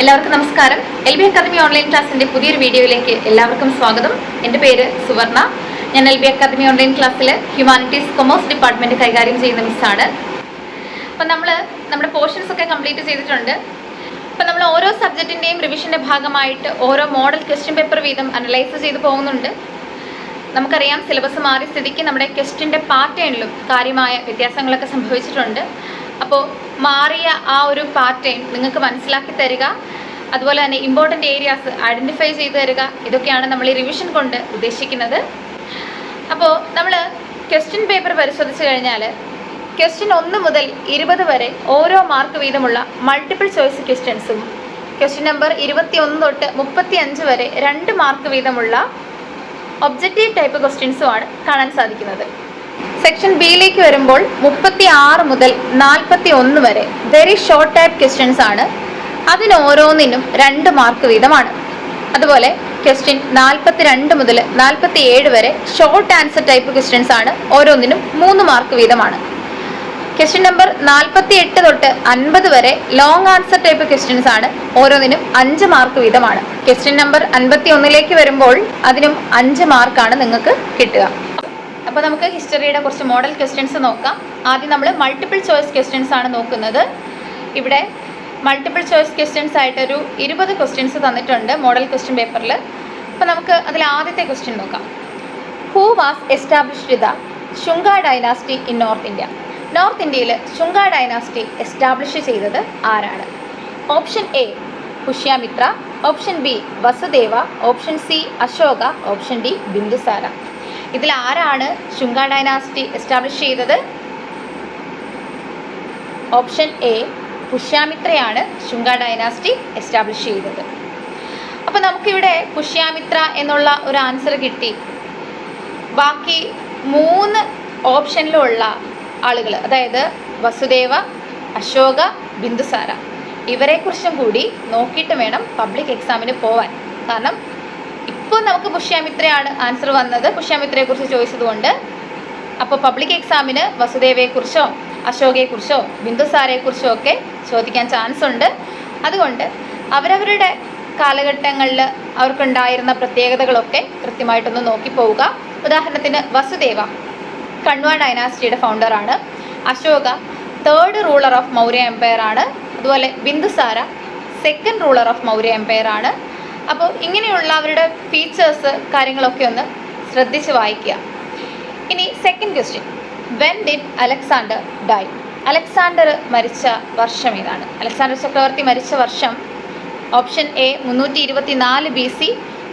എല്ലാവർക്കും നമസ്കാരം. L B academy online ക്ലാസ്സിന്റെ പുതിയൊരു വീഡിയോയിലേക്ക് എല്ലാവർക്കും സ്വാഗതം. എന്റെ പേര് സുവർണ. ഞാൻ എൽ ബി അക്കാദമി ഓൺലൈൻ ക്ലാസ്സിൽ ഹ്യൂമാനിറ്റീസ് കൊമേഴ്സ് ഡിപ്പാർട്ട്മെന്റ് കൈകാര്യം ചെയ്യുന്ന മിസ്സാണ്. അപ്പം നമ്മൾ നമ്മുടെ പോർഷൻസ് ഒക്കെ കംപ്ലീറ്റ് ചെയ്തിട്ടുണ്ട്. അപ്പം നമ്മൾ ഓരോ സബ്ജക്റ്റിന്റെയും റിവിഷന്റെ ഭാഗമായിട്ട് ഓരോ മോഡൽ ക്വസ്റ്റ്യൻ പേപ്പർ വീതം അനലൈസ് ചെയ്ത് പോകുന്നുണ്ട്. നമുക്കറിയാം സിലബസ് മാറിയ സ്ഥിതിക്ക് നമ്മുടെ ക്വസ്റ്റിന്റെ പാറ്റേണിലും കാര്യമായ വ്യത്യാസങ്ങളൊക്കെ സംഭവിച്ചിട്ടുണ്ട്. അപ്പോൾ മാറിയ ആ ഒരു പാറ്റേൺ നിങ്ങൾക്ക് മനസ്സിലാക്കി തരിക. അതുപോലെ തന്നെ ഇമ്പോർട്ടന്റ് ഏരിയാസ് ഐഡന്റിഫൈ ചെയ്ത് തരിക. ഇതൊക്കെയാണ് നമ്മൾ ഈ റിവിഷൻ കൊണ്ട് ഉദ്ദേശിക്കുന്നത്. അപ്പോൾ നമ്മൾ ക്വസ്റ്റ്യൻ പേപ്പർ പരിശോധിച്ച് കഴിഞ്ഞാൽ ക്വസ്റ്റ്യൻ ഒന്ന് മുതൽ ഇരുപത് വരെ ഓരോ മാർക്ക് വീതമുള്ള മൾട്ടിപ്പിൾ ചോയ്സ് ക്വസ്റ്റ്യൻസും ക്വസ്റ്റ്യൻ നമ്പർ ഇരുപത്തി ഒന്ന് തൊട്ട് മുപ്പത്തി അഞ്ച് വരെ രണ്ട് മാർക്ക് വീതമുള്ള ഒബ്ജക്റ്റീവ് ടൈപ്പ് ക്വസ്റ്റ്യൻസുമാണ് കാണാൻ സാധിക്കുന്നത്. സെക്ഷൻ ബിയിലേക്ക് വരുമ്പോൾ മുപ്പത്തി ആറ് മുതൽ നാൽപ്പത്തി ഒന്ന് വരെ വെരി ഷോർട്ട് ടൈപ്പ് ക്വസ്റ്റ്യൻസ് ആണ്. അതിന് ഓരോന്നിനും രണ്ട് മാർക്ക് വീതമാണ്. അതുപോലെ ക്വസ്റ്റ്യൻ നാൽപ്പത്തി രണ്ട് മുതൽ നാൽപ്പത്തി ഏഴ് വരെ ഷോർട്ട് ആൻസർ ടൈപ്പ് ക്വസ്റ്റ്യൻസ് ആണ് ഓരോന്നിനും മൂന്ന് മാർക്ക് വീതമാണ്. ക്വസ്റ്റ്യൻ നമ്പർ നാൽപ്പത്തി എട്ട് തൊട്ട് അൻപത് വരെ ലോങ് ആൻസർ ടൈപ്പ് ക്വസ്റ്റ്യൻസ് ആണ് ഓരോന്നിനും അഞ്ച് മാർക്ക് വീതമാണ്. ക്വസ്റ്റ്യൻ നമ്പർ അൻപത്തി ഒന്നിലേക്ക് വരുമ്പോൾ അതിനും അഞ്ച് മാർക്കാണ് നിങ്ങൾക്ക് കിട്ടുക. അപ്പോൾ നമുക്ക് ഹിസ്റ്ററിയുടെ കുറച്ച് മോഡൽ ക്വസ്റ്റ്യൻസ് നോക്കാം. ആദ്യം നമ്മൾ മൾട്ടിപ്പിൾ ചോയ്സ് ക്വസ്റ്റ്യൻസ് ആണ് നോക്കുന്നത്. ഇവിടെ മൾട്ടിപ്പിൾ ചോയ്സ് ക്വസ്റ്റ്യൻസ് ആയിട്ടൊരു ഇരുപത് ക്വസ്റ്റ്യൻസ് തന്നിട്ടുണ്ട് മോഡൽ ക്വസ്റ്റ്യൻ പേപ്പറിൽ അപ്പോൾ നമുക്ക് അതിൽ ആദ്യത്തെ ക്വസ്റ്റ്യൻ നോക്കാം. Who was established the Shunga dynasty in north India north ഇന്ത്യയിൽ ശുങ്ക ഡൈനാസ്റ്റി എസ്റ്റാബ്ലിഷ് ചെയ്തത് ആരാണ്? Option A Pushyamitra option B Vasudeva option C Ashoka option D Bindusara ഇതിൽ ആരാണ് ശുങ്ക ഡൈനാസ്റ്റി എസ്റ്റാബ്ലിഷ് ചെയ്തത്? ഓപ്ഷൻ എ പുഷ്യാമിത്രയാണ് ശുങ്ക ഡൈനാസ്റ്റി എസ്റ്റാബ്ലിഷ് ചെയ്തത്. അപ്പോൾ നമുക്കിവിടെ പുഷ്യാമിത്ര എന്നുള്ള ഒരു ആൻസർ കിട്ടി. ബാക്കി മൂന്ന് ഓപ്ഷനിലുള്ള ആളുകൾ അതായത് വസുദേവ അശോക ബിന്ദുസാര ഇവരെക്കുറിച്ചും കൂടി നോക്കിയിട്ട് വേണം പബ്ലിക് എക്സാമിന് പോവാൻ. കാരണം ഇപ്പോൾ നമുക്ക് പുഷ്യാമിത്രയാണ് ആൻസർ വന്നത്. പുഷ്യാമിത്രയെക്കുറിച്ച് ചോദിച്ചതുകൊണ്ട്. അപ്പോൾ പബ്ലിക് എക്സാമിന് വസുദേവയെക്കുറിച്ചോ അശോകയെക്കുറിച്ചോ ബിന്ദുസാരയെക്കുറിച്ചോ ഒക്കെ ചോദിക്കാൻ ചാൻസ് ഉണ്ട്. അതുകൊണ്ട് അവരവരുടെ കാലഘട്ടങ്ങളിൽ അവർക്കുണ്ടായിരുന്ന പ്രത്യേകതകളൊക്കെ കൃത്യമായിട്ടൊന്ന് നോക്കി പോവുക ഉദാഹരണത്തിന് വസുദേവ കണ്വാൻ ഡൈനാസ്റ്റിയുടെ ഫൗണ്ടറാണ് Ashoka third ruler of Maurya empire ആണ്. അതുപോലെ Bindusara second ruler of Maurya empire ആണ്. അപ്പോൾ ഇങ്ങനെയുള്ള അവരുടെ ഫീച്ചേഴ്സ് കാര്യങ്ങളൊക്കെ ഒന്ന് ശ്രദ്ധിച്ച് വായിക്കുക. ഇനി second question when did Alexander die Alexander മരിച്ച വർഷം ഏതാണ് അലക്സാണ്ടർ ചക്രവർത്തി മരിച്ച വർഷം ഓപ്ഷൻ എ മുന്നൂറ്റി ഇരുപത്തി നാല് ബി സി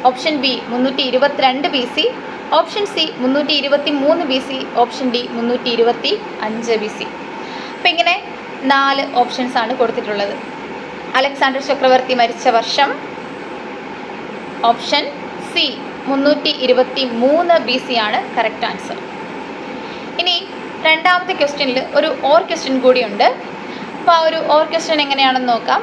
ഓപ്ഷൻ ബി മുന്നൂറ്റി ഇരുപത്തിരണ്ട് ബി സി ഓപ്ഷൻ സി മുന്നൂറ്റി ഇരുപത്തി മൂന്ന് ബി സി ഓപ്ഷൻ ഡി മുന്നൂറ്റി ഇരുപത്തി അഞ്ച് ബി സി അപ്പം ഇങ്ങനെ നാല് ഓപ്ഷൻസാണ് കൊടുത്തിട്ടുള്ളത്. അലക്സാണ്ടർ ചക്രവർത്തി മരിച്ച വർഷം ഓപ്ഷൻ സി മുന്നൂറ്റി ഇരുപത്തി മൂന്ന് ബി സി ആണ് കറക്റ്റ് ആൻസർ ഇനി രണ്ടാമത്തെ ക്വസ്റ്റ്യനിൽ ഒരു ഓർ ക്വസ്റ്റ്യൻ കൂടിയുണ്ട്. അപ്പോൾ ആ ഒരു ഓർ ക്വസ്റ്റ്യൻ എങ്ങനെയാണെന്ന് നോക്കാം.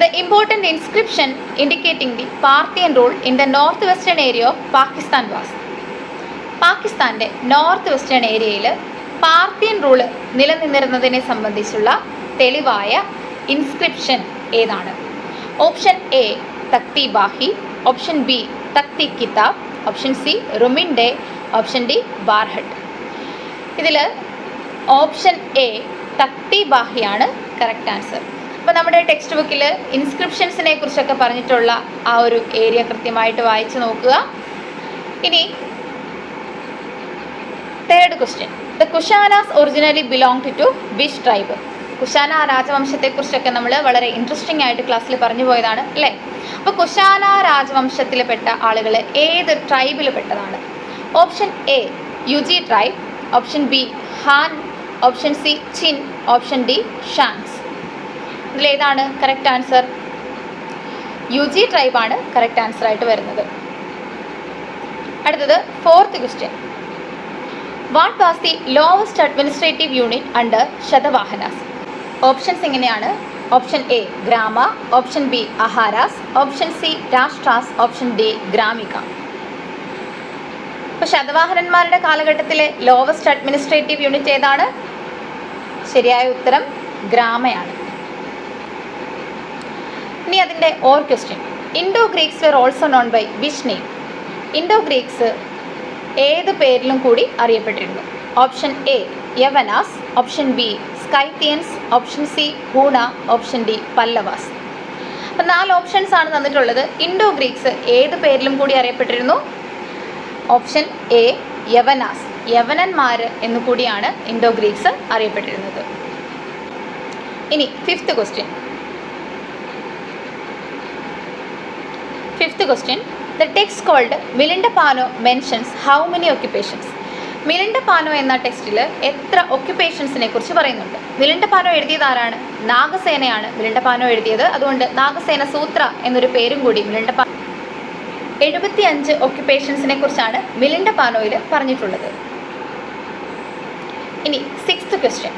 The important inscription indicating the Parthian rule in the north western area of Pakistan was പാകിസ്ഥാന്റെ നോർത്ത് വെസ്റ്റേൺ ഏരിയയിൽ പാർത്തിയൻ റൂൾ നിലനിന്നിരുന്നതിനെ സംബന്ധിച്ചുള്ള തെളിവായ ഇൻസ്ക്രിപ്ഷൻ ഏതാണ്? Option A Takhti Bahi option B Takhti Kitab option C Rummindei option D Bharhut ഇതിൽ option A Takhti ബാഹിയാണ് correct answer അപ്പോൾ നമ്മുടെ ടെക്സ്റ്റ് ബുക്കിൽ ഇൻസ്ക്രിപ്ഷൻസിനെ കുറിച്ചൊക്കെ പറഞ്ഞിട്ടുള്ള ആ ഒരു ഏരിയ കൃത്യമായിട്ട് വായിച്ചു നോക്കുക. ഇനി third question the Kushanas originally belong to which tribe Kushana രാജവംശത്തെക്കുറിച്ചൊക്കെ നമ്മൾ വളരെ ഇൻട്രസ്റ്റിംഗ് ആയിട്ട് ക്ലാസ്സിൽ പറഞ്ഞു പോയതാണ് അല്ലേ? അപ്പോൾ കുശാന രാജവംശത്തിൽപ്പെട്ട ആളുകൾ ഏത് ട്രൈബിൽ പെട്ടതാണ് option A Yuezhi tribe option B Han option C Chin option D Shangs ഇതിലേതാണ് കറക്റ്റ് ആൻസർ യു ജി ട്രൈബാണ് കറക്റ്റ് ആൻസർ ആയിട്ട് വരുന്നത്. അടുത്തത് fourth question what was the lowest administrative unit under Satavahanas options എങ്ങനെയാണ്? Option A Grama option B Aharas option C Rashtras option D Gramika. അപ്പോൾ ശതവാഹനന്മാരുടെ കാലഘട്ടത്തിലെ lowest administrative unit ഏതാണ്? ശരിയായ ഉത്തരം ഗ്രാമയാണ്. ഇനി അതിന്റെ or question Indo Greeks were also known by name Indo Greeks ഏത് പേരിലും കൂടി അറിയപ്പെട്ടിരുന്നു. Option A Yavanas option B Scythians option C Huna option D Pallavas അപ്പം നാല് ഓപ്ഷൻസ് ആണ് തന്നിട്ടുള്ളത്. ഇൻഡോ ഗ്രീക്സ് ഏത് പേരിലും കൂടി അറിയപ്പെട്ടിരുന്നു? ഓപ്ഷൻ എ യവനാസ് യവനന്മാർ എന്നു കൂടിയാണ് ഇൻഡോ ഗ്രീക്സ് അറിയപ്പെട്ടിരുന്നത്. ഇനി fifth question fifth question the text called Milinda Panho mentions how many occupations Milinda Panho എന്ന ടെക്സ്റ്റിൽ എത്ര ഒക്യുപ്പേഷൻസിനെ കുറിച്ച് പറയുന്നുണ്ട്? മിലിൻഡ പാനോ എഴുതിയത് ആരാണ്? നാഗസേനയാണ് മിലിൻഡ പാനോ എഴുതിയത്. അതുകൊണ്ട് നാഗസേന സൂത്ര എന്നൊരു പേരും കൂടി മിലിൻഡ പാ എഴുപത്തി അഞ്ച് ഒക്യുപ്പേഷൻസിനെ കുറിച്ചാണ് മിലിൻഡ പാനോയിൽ പറഞ്ഞിട്ടുള്ളത്. ഇനി sixth question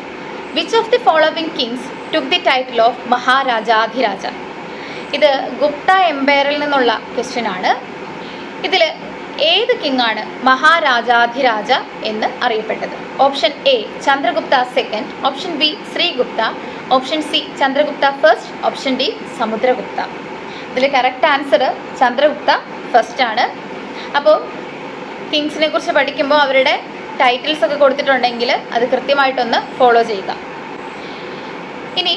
which of the following kings took the title of Maharajadhiraja? ഇത് ഗുപ്ത എംപയറിൽ നിന്നുള്ള ക്വസ്റ്റ്യൻ ആണ്. ഇതിൽ ഏത് കിങ്ങാണ് മഹാരാജാധിരാജ എന്ന് അറിയപ്പെട്ടത്? Option A Chandragupta second option B Srigupta option C Chandragupta first option D Samudragupta. ഇതിൽ കറക്റ്റ് ആൻസർ ചന്ദ്രഗുപ്ത ഫസ്റ്റ് ആണ്. അപ്പോൾ കിങ്സിനെ കുറിച്ച് പഠിക്കുമ്പോൾ അവരുടെ ടൈറ്റിൽസ് ഒക്കെ കൊടുത്തിട്ടുണ്ടെങ്കിൽ അത് കൃത്യമായിട്ടൊന്ന് ഫോളോ ചെയ്യുക. ഇനി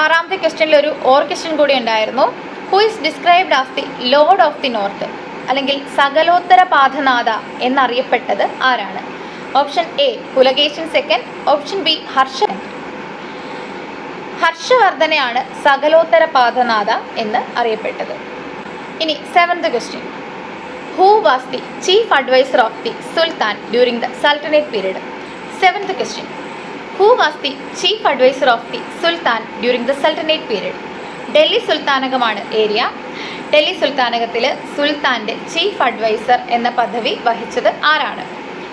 ആറാമത്തെ ക്വസ്റ്റ്യനിൽ ഒരു ഓർ ക്വസ്റ്റ്യൻ കൂടി ഉണ്ടായിരുന്നു. Who is described as the lord of the north അല്ലെങ്കിൽ സകലോത്തര പാഥനാഥ എന്നറിയപ്പെട്ടത് ആരാണ്? Option A Pulakeshin second option B Harshan. ഹർഷവർദ്ധനയാണ് Sakalottara Pathanatha എന്ന് അറിയപ്പെട്ടത്. ഇനി seventh question who was the chief adviser of the sultan during the sultanate period seventh question who was the chief adviser of the sultan during the sultanate period Delhi സുൽത്താനകമാണ് area Delhi സുൽത്താനകത്തിൽ സുൽത്താന്റെ chief adviser എന്ന പദവി വഹിച്ചത് ആരാണ്?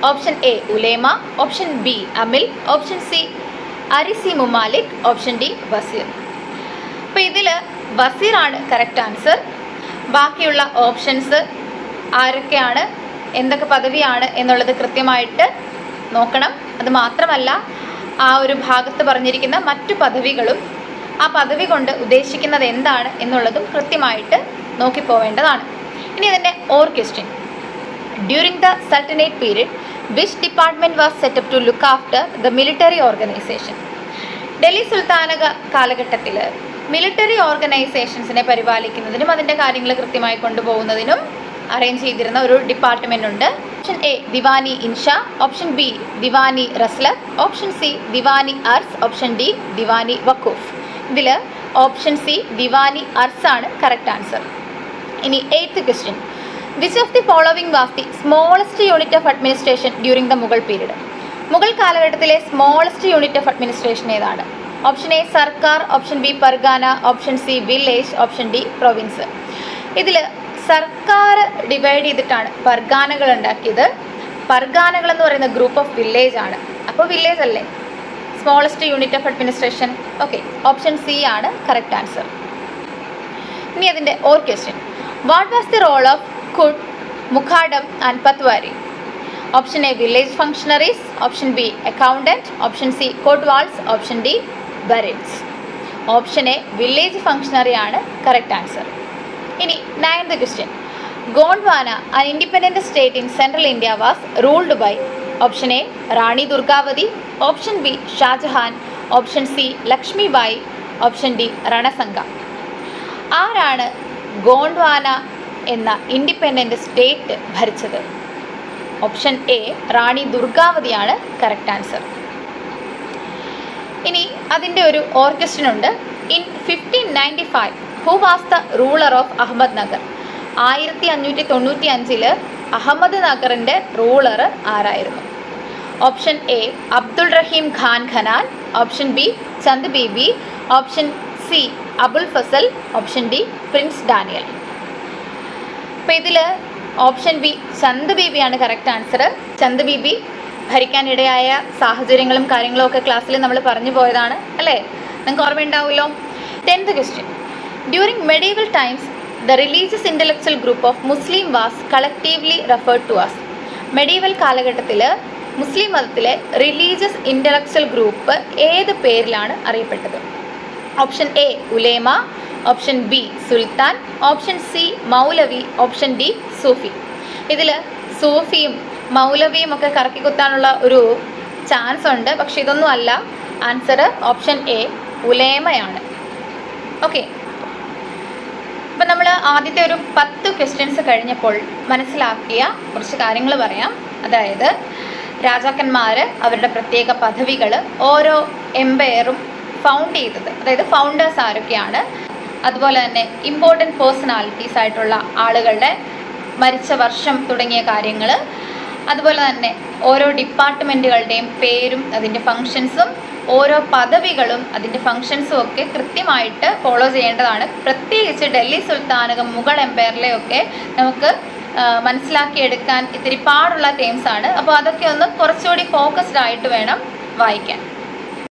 Option A Ulema option B Amil option C Arizi Mumalik option D Wazir. അപ്പോൾ ഇതിൽ വസീറാണ് correct answer ബാക്കിയുള്ള ഓപ്ഷൻസ് ആരൊക്കെയാണ് എന്തൊക്കെ പദവിയാണ് എന്നുള്ളത് കൃത്യമായിട്ട് നോക്കണം. അത് മാത്രമല്ല ആ ഒരു ഭാഗത്ത് പറഞ്ഞിരിക്കുന്ന മറ്റു പദവികളും ആ പദവി കൊണ്ട് ഉദ്ദേശിക്കുന്നത് എന്താണ് എന്നുള്ളതും കൃത്യമായിട്ട് നോക്കിപ്പോവേണ്ടതാണ്. ഇനി അതിന്റെ or question during the sultanate period which department was set up to look after the military organisation Delhi സുൽത്താനക കാലഘട്ടത്തിൽ മിലിറ്ററി ഓർഗനൈസേഷൻസിനെ പരിപാലിക്കുന്നതിനും അതിന്റെ കാര്യങ്ങൾ കൃത്യമായി കൊണ്ടുപോകുന്നതിനും അറേഞ്ച് ചെയ്തിരുന്ന ഒരു ഡിപ്പാർട്ട്മെന്റ് ഉണ്ട്. Option A Diwani Insha option B Diwani Rasalat option C Diwani Arz option D Diwani Wakuf ഇതിൽ option C Diwani Arz ആണ് correct answer ഇനി eighth question which of the following was the smallest unit of administration during the Mughal period Mughal കാലഘട്ടത്തിലെ smallest unit of administration ഏതാണ്? Option A Sarkar. Option B Pargana. Option C village option D province ഇതിൽ സർക്കാർ divide ചെയ്തിട്ടാണ് പർഗാനകൾ ഉണ്ടാക്കിയത്. പർഗാനകൾ എന്ന് പറയുന്ന group of village ആണ്. അപ്പോൾ വില്ലേജ് അല്ലേ? Smallest unit of administration okay option C ആണ് കറക്റ്റ് ആൻസർ ഇനി അതിന്റെ or question what was the role of Khud Muqaddam and Patwari option A village functionaries option B accountant option C Kotwals option D Barids option A village functionary ആണ് correct answer ഇനി ninth question Gondwana an independent state in central India was ruled by option A Rani Durgavati option B Shahjahan option C Lakshmibai option D Ranasanga ആരാണ് ഗോണ്ട്വാന എന്ന independent state ഭരിച്ചത്. Option A Rani ദുർഗാവതിയാണ്. Correct answer. ഇനി അതിന്റെ ഒരു ഓർക്കസ്ട്രൻ ഉണ്ട്. In fifteen ninety five who was the ruler of Ahmadnagar? ആയിരത്തി അഞ്ഞൂറ്റി തൊണ്ണൂറ്റി അഞ്ചിൽ അഹമ്മദ് നഗറിന്റെ റൂളർ ആരായിരുന്നു? Option A Abdul Rahim Khan Khanan. Option B Chand Bibi option C Abul Fazal option D prince Daniyal അപ്പോൾ ഇതിൽ ഓപ്ഷൻ ബി ചന്ദ് ബീബിയാണ് കറക്റ്റ് ആൻസർ ചന്ദ് ബീബി ഭരിക്കാനിടയായ സാഹചര്യങ്ങളും കാര്യങ്ങളും ഒക്കെ ക്ലാസ്സിൽ നമ്മൾ പറഞ്ഞു പോയതാണ് അല്ലേ? നിങ്ങൾക്ക് ഓർമ്മയുണ്ടാവുമല്ലോ tenth question during medieval times the religious intellectual group of Muslim was collectively referred to as medieval കാലഘട്ടത്തിൽ മുസ്ലിം മതത്തിലെ റിലീജിയസ് ഇന്റലക്ച്വൽ ഗ്രൂപ്പ് ഏത് പേരിലാണ് അറിയപ്പെട്ടത്? Option A Ulema option B sultan option C Maulvi option D Sufi. ഇതിൽ സൂഫിയും മൗലവിയും ഒക്കെ കറക്കി കുത്താനുള്ള ഒരു ചാൻസ് ഉണ്ട്. പക്ഷെ ഇതൊന്നും അല്ല. ആൻസർ ഓപ്ഷൻ എ ഉലേമയാണ്. ഓക്കെ അപ്പം നമ്മൾ ആദ്യത്തെ ഒരു പത്ത് ക്വസ്റ്റ്യൻസ് കഴിഞ്ഞപ്പോൾ മനസ്സിലാക്കിയ കുറച്ച് കാര്യങ്ങൾ പറയാം. അതായത് രാജാക്കന്മാർ അവരുടെ പ്രത്യേക പദവികൾ ഓരോ എംപയറും ഫൗണ്ട് ചെയ്തത്. അതായത് ഫൗണ്ടേഴ്സ് ആരൊക്കെയാണ്? അതുപോലെ തന്നെ ഇമ്പോർട്ടന്റ് പേഴ്സണാലിറ്റീസ് ആയിട്ടുള്ള ആളുകളുടെ മരിച്ച വർഷം തുടങ്ങിയ കാര്യങ്ങൾ അതുപോലെ തന്നെ ഓരോ ഡിപ്പാർട്ട്മെന്റുകളുടെയും പേരും അതിന്റെ ഫങ്ഷൻസും ഓരോ പദവികളും അതിന്റെ ഫങ്ഷൻസും ഒക്കെ കൃത്യമായിട്ട് ഫോളോ ചെയ്യേണ്ടതാണ്. പ്രത്യേകിച്ച് ഡൽഹി സുൽത്താനകം മുഗൾ എംപയറിലെയൊക്കെ നമുക്ക് മനസ്സിലാക്കിയെടുക്കാൻ ഇത്തിരി പാടുള്ള ടേംസ് ആണ്. അപ്പോൾ അതൊക്കെ ഒന്ന് കുറച്ചുകൂടി ഫോക്കസ്ഡ് ആയിട്ട് വേണം വായിക്കാൻ.